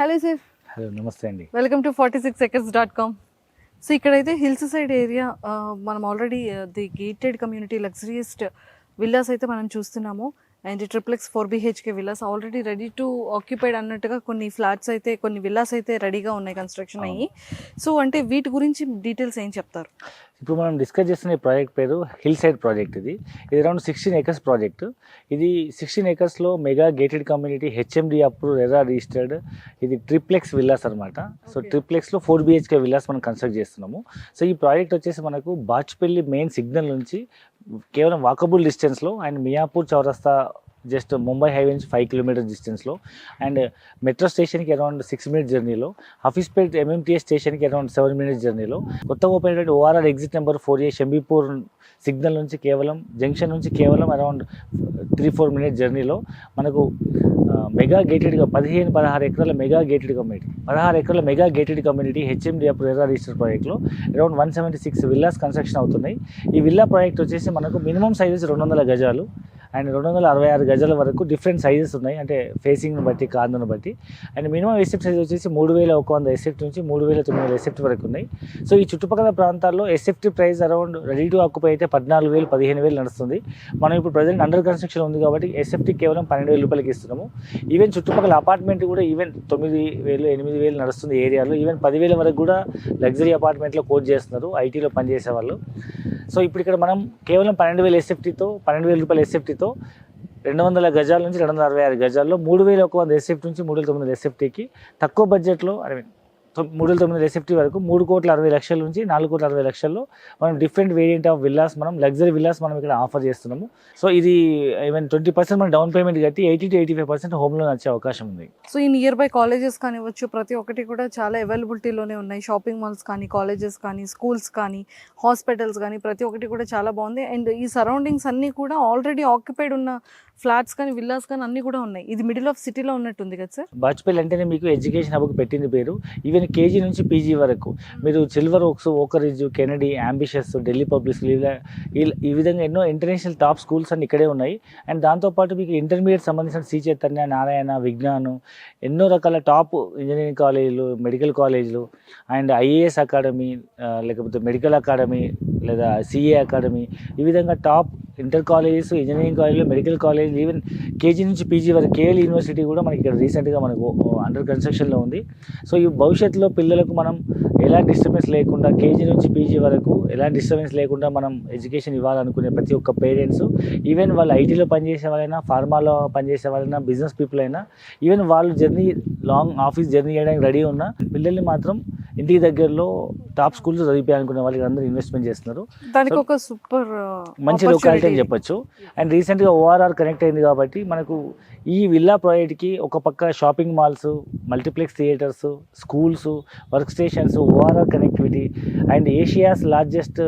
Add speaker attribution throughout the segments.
Speaker 1: Hello sir.
Speaker 2: Hello నమస్తే అండి.
Speaker 1: Welcome to forty six seconds dot com so ఇక్కడైతే hills side area మనం already the gated community luxuriest villas అయితే మనం చూస్తున్నాము. And triplex four BHK villas already ready to occupied అన్నట్టుగా కొన్ని flats అయితే కొన్ని విల్లాస్ అయితే రెడీగా ఉన్నాయి కన్స్ట్రక్షన్ అయ్యి. సో అంటే వీటి గురించి డీటెయిల్స్ ఏం చెప్తారు?
Speaker 2: ఇప్పుడు మనం డిస్కస్ చేస్తున్న ఈ ప్రాజెక్ట్ పేరు హిల్ సైడ్ ప్రాజెక్ట్ ఇది. ఇది అరౌండ్ సిక్స్టీన్ ఏకర్స్ ప్రాజెక్ట్ ఇది sixteen ఏకర్స్లో mega gated community HMD approve RERA registered ఇది ట్రిప్లెక్స్ విల్లాస్ అనమాట సో. ట్రిప్లెక్స్లో ఫోర్ బిహెచ్కే విల్లాస్ మనం కన్స్ట్రక్ట్ చేస్తున్నాము. సో ఈ ప్రాజెక్ట్ వచ్చేసి మనకు బాచ్పల్లి మెయిన్ సిగ్నల్ నుంచి కేవలం వాకబుల్ డిస్టెన్స్లో అండ్ మియాపూర్ చౌరస్తా జస్ట్ ముంబై హైవే నుంచి ఫైవ్ కిలోమీటర్ డిస్టెన్స్లో అండ్ మెట్రో స్టేషన్కి అరౌండ్ సిక్స్ మినిట్స్ జర్నీలో హఫీస్పేట్ ఎంఎంటీఎస్ స్టేషన్కి అరౌండ్ సెవెన్ మినిట్స్ జర్నీలో కొత్తగా ఓపెన్ అయినటువంటి ORR exit number four A Shambipur signal నుంచి కేవలం జంక్షన్ నుంచి కేవలం అరౌండ్ త్రీ ఫోర్ మినిట్స్ జర్నీలో మనకు మెగా గేటెడ్గా పదిహేను పదహారు ఎకరాల మెగా గేటెడ్ కమ్యూనిటీ పదహారు ఎకరాల మెగా గేటెడ్ కమ్యూనిటీ హెచ్ఎండి అప్పుడు రిజిస్టర్ ప్రాజెక్ట్లో around one seventy six villas construction అవుతున్నాయి. ఈ విల్లా ప్రాజెక్ట్ వచ్చేసి మనకు మినిమం సైజెస్ రెండు వందల గజాలు. అండ్ రెండు వందల అరవై ఆరు గజాల వరకు డిఫరెంట్ సైజెస్ ఉన్నాయి. అంటే ఫేసింగ్ని బట్టి కాందును బట్టి. అండ్ మినిమం ఎసెప్ట్ సైజ్ వచ్చేసి మూడు వేల ఒక వంద ఎసెప్ట్ నుంచి మూడు వేల తొమ్మిది వందల ఎసెప్ట్ వరకు ఉన్నాయి. సో ఈ చుట్టుపక్కల ప్రాంతాల్లో except price around ready to occupy అయితే పద్నాలుగు వేలు పదిహేను వేలు నడుస్తుంది. మనం ఇప్పుడు ప్రజెంట్ అండర్ కన్స్ట్రక్షన్ ఉంది కాబట్టి ఎసెప్ట్ కేవలం పన్నెండు వేల రూపాయలకి ఇస్తున్నాము. ఈవెన్ చుట్టుపక్కల అపార్ట్మెంట్ కూడా ఈవెన్ తొమ్మిది వేలు ఎనిమిది వేలు నడుస్తుంది ఏరియాలో. ఈవెన్ పదివేల వరకు కూడా లగ్జరీ అపార్ట్మెంట్లో కోట్ చేస్తున్నారు ఐటీలో పనిచేసే వాళ్ళు సో ఇప్పుడు ఇక్కడ మనం కేవలం పన్నెండు వేల ఎస్ఎఫ్టీతో పన్నెండు వేల రూపాయల ఎస్ఎఫ్టీతో రెండు వందల గజాల నుంచి రెండు వందల అరవై ఆరు గజాల్లో మూడు వేల ఒక వంద ఎస్ఎఫ్టీ నుంచి మూడు వేల తొమ్మిది వందల ఎస్ఎఫ్టీకి తక్కువ బడ్జెట్లో ఐ మీన్ మూడు వేల తొమ్మిది ఎస్ఎఫ్టీ వరకు మూడు కోట్ల అరవై లక్షల నుంచి నాలుగు కోట్ల అరవై లక్షల్లో మనం డిఫరెంట్ వేరియంట్ ఆఫ్ విల్లాస్ మనం లగ్జరీ విల్లాస్ మనం ఇక్కడ ఆఫర్ చేస్తున్నాము. సో ఇది ఈవెన్ ట్వంటీ పర్సెంట్ మనం డౌన్ పేమెంట్ కట్టి eighty to eighty five percent home loan వచ్చే అవకాశం ఉంది.
Speaker 1: సో ఈ నియర్ బై కాలేజెస్ కానివ్వచ్చు ప్రతి ఒక్కటి కూడా చాలా అవైలబిలిటీలోనే ఉన్నాయి. షాపింగ్ మాల్స్ కానీ కాలేజెస్ కానీ స్కూల్స్ కానీ హాస్పిటల్స్ కానీ ప్రతి ఒక్కటి కూడా చాలా బాగుంది. అండ్ ఈ సరౌండింగ్స్ అన్నీ కూడా ఆల్రెడీ ఆక్యుపైడ్ ఉన్న ఫ్లాట్స్ కానీ విల్లాస్ కానీ అన్నీ కూడా ఉన్నాయి. ఇది మిడిల్ ఆఫ్ సిటీలో ఉన్నట్టుంది కదా సార్
Speaker 2: బాజ్పేయి అంటేనే మీకు ఎడ్యుకేషన్ హబ్కి పెట్టింది పేరు. ఈవెన్ కేజీ నుంచి పీజీ వరకు. మీరు Silver Oaks Oakridge Kennedy Ambitious Delhi Public School ఇలా ఈ- విధంగా ఎన్నో ఇంటర్నేషనల్ టాప్ స్కూల్స్ అన్ని ఇక్కడే ఉన్నాయి. అండ్ దాంతోపాటు మీకు ఇంటర్మీడియట్ సంబంధించిన శ్రీ చైతన్య నారాయణ విజ్ఞానం ఎన్నో రకాల టాప్ ఇంజనీరింగ్ కాలేజీలు మెడికల్ కాలేజీలు అండ్ ఐఏఎస్ అకాడమీ లేకపోతే మెడికల్ అకాడమీ లేదా సిఏ అకాడమీ ఈ విధంగా టాప్ ఇంటర్ కాలేజెస్ ఇంజనీరింగ్ కాలేజీలు మెడికల్ కాలేజ్ ఈవెన్ కేజీ నుంచి పీజీ వరకు కేఎల్ యూనివర్సిటీ కూడా మనకి ఇక్కడ రీసెంట్గా మనకు అండర్ కన్స్ట్రక్షన్లో ఉంది. సో ఈ భవిష్యత్తులో పిల్లలకు మనం ఎలాంటి డిస్టర్బెన్స్ లేకుండా కేజీ నుంచి పీజీ వరకు ఎలాంటి డిస్టర్బెన్స్ లేకుండా మనం ఎడ్యుకేషన్ ఇవ్వాలనుకునే ప్రతి ఒక్క పేరెంట్స్ ఈవెన్ వాళ్ళు ఐటీలో పనిచేసే వాళ్ళైనా ఫార్మాలో పనిచేసే వాళ్ళైనా బిజినెస్ పీపుల్ అయినా ఈవెన్ వాళ్ళు జర్నీ లాంగ్ ఆఫీస్ జర్నీ చేయడానికి రెడీ ఉన్న పిల్లల్ని మాత్రం ఇంటికి దగ్గరలో టాప్ స్కూల్స్ చదివిపోయాలనుకునే వాళ్ళకి అందరూ ఇన్వెస్ట్మెంట్ చేస్తున్నారు.
Speaker 1: దానికి ఒక సూపర్
Speaker 2: మంచి లొకాలిటీ అని చెప్పొచ్చు. అండ్ రీసెంట్గా ఓఆర్ఆర్ కనెక్ట్ అయింది కాబట్టి మనకు ఈ విల్లా ప్రాజెక్ట్కి ఒక పక్క shopping malls multiplex theatres schools work stations ORR connectivity and Asia's largest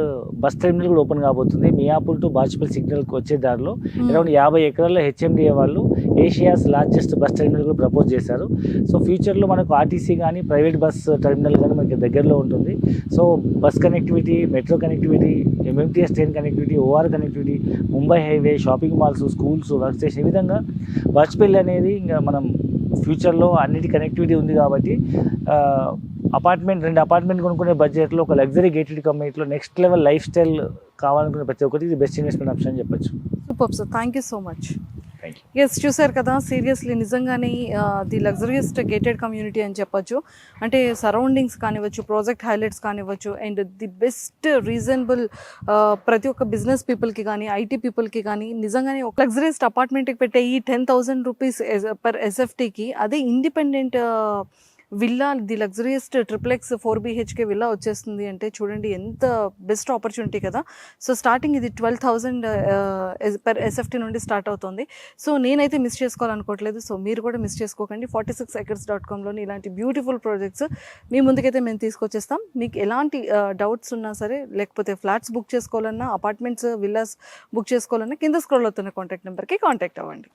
Speaker 2: bus terminal కూడా ఓపెన్ కాబోతుంది. మియాపూర్ టు బాజ్పల్లి సిగ్నల్కి వచ్చే దారిలో అరౌండ్ యాభై ఎకరాల్లో హెచ్ఎండిఏ వాళ్ళు ఏషియాస్ లార్జెస్ట్ బస్ టెర్మినల్ కూడా ప్రపోజ్ చేశారు. సో ఫ్యూచర్లో మనకు ఆర్టీసీ కానీ ప్రైవేట్ బస్ టెర్మినల్ కానీ మనకి దగ్గరలో ఉంటుంది. So bus connectivity metro connectivity MMTS train connectivity OR connectivity Mumbai highway shopping malls schools work station ఈ విధంగా వాజ్పేయి అనేది ఇంకా మనం ఫ్యూచర్లో అన్నిటి కనెక్టివిటీ ఉంది కాబట్టి అపార్ట్మెంట్ రెండు అపార్ట్మెంట్ కొనుక్కునే బడ్జెట్లో ఒక లగ్జరీ గేటెడ్ కమ్యూనిటీలో నెక్స్ట్ లెవెల్ లైఫ్ స్టైల్ కావాలనుకునే ప్రతి ఒక్కరికి ఇది బెస్ట్ ఇన్వెస్ట్మెంట్ ఆప్షన్ అని చెప్పొచ్చు.
Speaker 1: Super sir thank you so much. Yes చూసారు కదా సీరియస్లీ నిజంగానే ది లగ్జరియస్ట్ గేటెడ్ కమ్యూనిటీ అని చెప్పొచ్చు. అంటే సరౌండింగ్స్ కానివ్వచ్చు ప్రాజెక్ట్ హైలైట్స్ కానివ్వచ్చు అండ్ ది బెస్ట్ రీజనబుల్ ప్రతి ఒక్క బిజినెస్ పీపుల్కి కానీ ఐటీ పీపుల్కి కానీ నిజంగానే ఒక లగ్జరియస్ట్ అపార్ట్మెంట్కి పెట్టే ఈ టెన్ థౌసండ్ రూపీస్ పర్ ఎస్ఎఫ్టీకి అదే independent villa the luxuriest triplex four BHK villa వచ్చేస్తుంది అంటే చూడండి ఎంత బెస్ట్ ఆపర్చునిటీ కదా. సో స్టార్టింగ్ ఇది ట్వెల్వ్ థౌజండ్ పర్ ఎస్ఎఫ్టీ నుండి స్టార్ట్ అవుతుంది. సో నేనైతే మిస్ చేసుకోవాలనుకోవట్లేదు. సో మీరు కూడా మిస్ చేసుకోకండి. ఫార్టీ సిక్స్ ఎకర్స్ డాట్ కామ్లోని ఇలాంటి బ్యూటిఫుల్ ప్రాజెక్ట్స్ మీ ముందుకైతే మేము తీసుకొచ్చేస్తాం. మీకు ఎలాంటి డౌట్స్ ఉన్నా సరే లేకపోతే ఫ్లాట్స్ బుక్ చేసుకోవాలన్నా అపార్ట్మెంట్స్ విల్లాస్ బుక్ చేసుకోవాలన్నా కింద స్క్రోల్ అవుతున్న కాంటాక్ట్ నెంబర్కి కాంటాక్ట్ అవ్వండి.